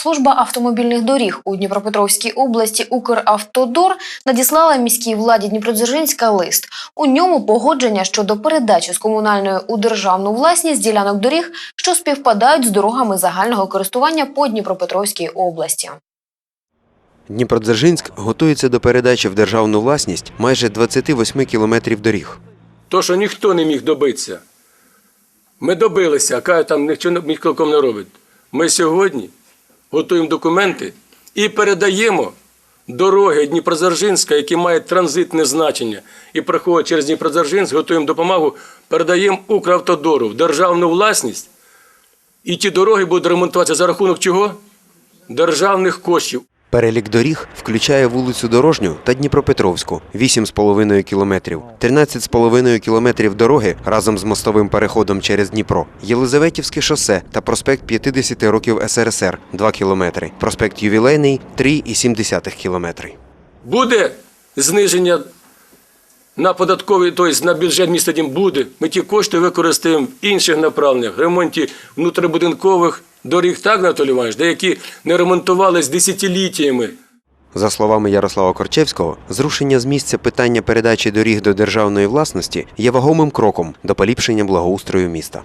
Служба автомобільних доріг у Дніпропетровській області Укравтодор надіслала міській владі Дніпродзержинська лист. У ньому погодження щодо передачі з комунальної у державну власність ділянок доріг, що співпадають з дорогами загального користування по Дніпропетровській області. Дніпродзержинськ готується до передачі в державну власність майже 28 кілометрів доріг. То, що ніхто не міг добитися. Ми добилися, а кажуть, там нічого ніхто не робить. Ми сьогодні готуємо документи і передаємо дороги Дніпродзержинська, які мають транзитне значення, і проходять через Дніпродзержинськ, готуємо допомогу, передаємо Укравтодору в державну власність. І ті дороги будуть ремонтуватися за рахунок чого? Державних коштів. Перелік доріг включає вулицю Дорожню та Дніпропетровську 8,5 кілометрів, 13,5 кілометрів дороги разом з мостовим переходом через Дніпро, Єлизаветівське шосе та проспект 50 років СРСР 2 кілометри, проспект Ювілейний 3,7 кілометри. Буде зниження на податковий, тобто на бюджет міста Дім буде. Ми ті кошти використаємо в інших направленнях, ремонті внутрибудинкових доріг, так, Анатолій Іванович, деякі не ремонтувались десятиліттями. За словами Ярослава Корчевського, зрушення з місця питання передачі доріг до державної власності є вагомим кроком до поліпшення благоустрою міста.